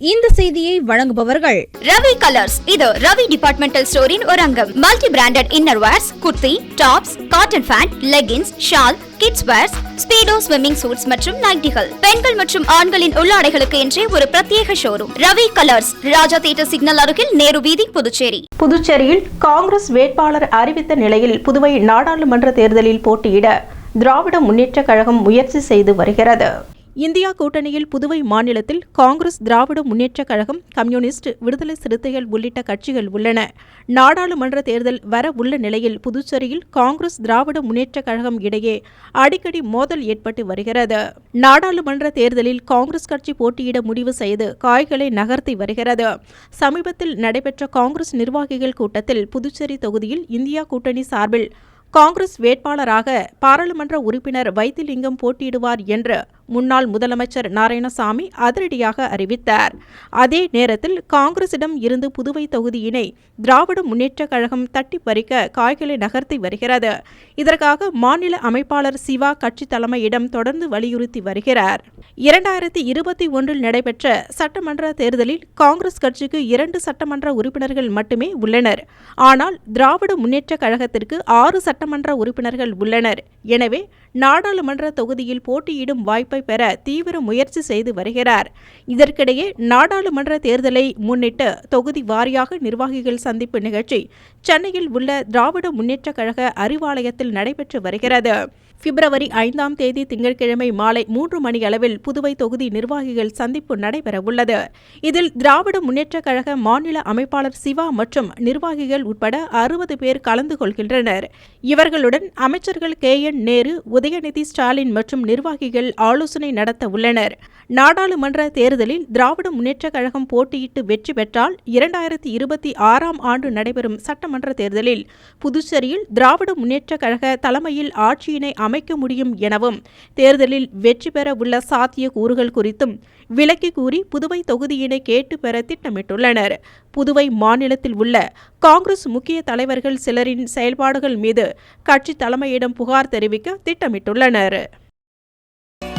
இந்த செய்தியை வழங்குபவர்கள் ரவி கலர்ஸ். இது ரவி டிபார்ட்மெண்டல் ஸ்டோரின் ஒரு அங்கம். Multi branded inner wears kurti tops cotton pant leggings shawl kids wears Speedo swimming suits மற்றும் நைட்டிகள் பெண்கள் மற்றும் ஆண்களின் உள்ளாடைகளுக்கு என்றே ஒரு பிரத்யேக showroom Ravi colours. Raja theatre signal அருகில் நேரு வீதி புதுச்சேரி. புதுச்சேரியில் காங்கிரஸ் வேட்பாளர் அறிவித்த நிலையில் புதுவை நாடாளுமன்ற தேர்தலில் போட்டியிட திராவிட முன்னேற்றக் கழகம் முயற்சி செய்து வருகிறது. இந்தியா கூட்டணியில் புதுவை மாநிலத்தில் காங்கிரஸ் திராவிட முன்னேற்றக் கழகம் கம்யூனிஸ்ட் விடுதலை சிறுத்தைகள் உள்ளிட்ட கட்சிகள் உள்ளன. நாடாளுமன்ற தேர்தல் வர உள்ள நிலையில் புதுச்சேரியில் காங்கிரஸ் திராவிட முன்னேற்றக் கழகம் இடையே அடிக்கடி மோதல் ஏற்பட்டு வருகிறது. நாடாளுமன்ற தேர்தலில் காங்கிரஸ் கட்சி போட்டியிட முடிவு செய்து காய்களை நகர்த்தி வருகிறது. சமீபத்தில் நடைபெற்ற காங்கிரஸ் நிர்வாகிகள் கூட்டத்தில் புதுச்சேரி தொகுதியில் இந்தியா கூட்டணி சார்பில் காங்கிரஸ் வேட்பாளராக பாராளுமன்ற உறுப்பினர் வைத்திலிங்கம் போட்டியிடுவார் என்று முன்னாள் முதலமைச்சர் நாராயணசாமி அதிரடியாக அறிவித்தார். அதே நேரத்தில் காங்கிரசிடம் இருந்து புதுவை தொகுதியினை திராவிட முன்னேற்றக் கழகம் தட்டி பறிக்க காய்களை நகர்த்தி வருகிறது. இதற்காக மாநில அமைப்பாளர் சிவா கட்சி தலைமையிடம் தொடர்ந்து வலியுறுத்தி வருகிறார். இரண்டாயிரத்தி இருபத்தி ஒன்றில் நடைபெற்ற சட்டமன்ற தேர்தலில் காங்கிரஸ் கட்சிக்கு இரண்டு சட்டமன்ற உறுப்பினர்கள் மட்டுமே உள்ளனர். ஆனால் திராவிட முன்னேற்றக் கழகத்திற்கு ஆறு சட்டமன்ற உறுப்பினர்கள் உள்ளனர். எனவே நாடாளுமன்ற தொகுதியில் போட்டியிடும் வாய்ப்பை பெற தீவிர முயற்சி செய்து வருகிறார். இதற்கிடையே நாடாளுமன்ற தேர்தலை முன்னிட்டு தொகுதி வாரியாக நிர்வாகிகள் சந்திப்பு நிகழ்ச்சி சென்னையில் உள்ள திராவிட முன்னேற்றக் கழக அறிவாலயத்தில் நடைபெற்று வருகிறது. பிப்ரவரி ஐந்தாம் தேதி திங்கட்கிழமை மாலை மூன்று மணி அளவில் புதுவை தொகுதி நிர்வாகிகள் சந்திப்பு நடைபெறவுள்ளது. இதில் திராவிட முன்னேற்றக் கழக மாநில அமைப்பாளர் சிவா மற்றும் நிர்வாகிகள் உட்பட அறுபது பேர் கலந்து கொள்கின்றனர். இவர்களுடன் அமைச்சர்கள் கே என் நேரு உதயநிதி ஸ்டாலின் மற்றும் நிர்வாகிகள் ஆலோசனை நடத்த உள்ளனர் நாடாளுமன்ற தேர்தலில் திராவிட முன்னேற்றக் கழகம் போட்டியிட்டு வெற்றி பெற்றால் இரண்டாயிரத்தி இருபத்தி ஆறாம் ஆண்டு நடைபெறும் சட்டமன்ற தேர்தலில் புதுச்சேரியில் திராவிட முன்னேற்றக் கழக தலைமையில் ஆட்சியினை அமைக்க முடியும் எனவும் தேர்தலில் வெற்றி பெற உள்ள சாத்திய கூறுகள் குறித்தும் விளக்கி கூறி புதுவை தொகுதியினை கேட்டு பெற திட்டமிட்டுள்ளனர். புதுவை மாநிலத்தில் உள்ள காங்கிரஸ் முக்கிய தலைவர்கள் சிலரின் செயல்பாடுகள் மீது கட்சி தலைமையிடம் புகார் தெரிவிக்க திட்டமிட்டுள்ளனர்.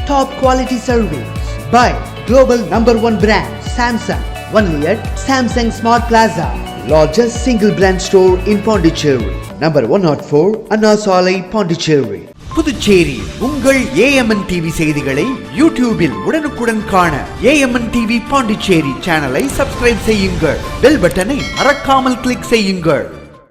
Top quality service by global number one brand Samsung. Only at Samsung Smart Plaza, largest single brand store in Pondicherry. Number 104 Anna Salai, Pondicherry. Puducherry உங்கள் ஏஎம்என் டிவி செய்திகளை யூடியூபில் உடனுக்குடன் காண ஏஎம்என் டிவி பாண்டிச்சேரி சேனலை சப்ஸ்கிரைப் செய்யுங்கள் பெல் பட்டனை மறக்காமல் click செய்யுங்கள்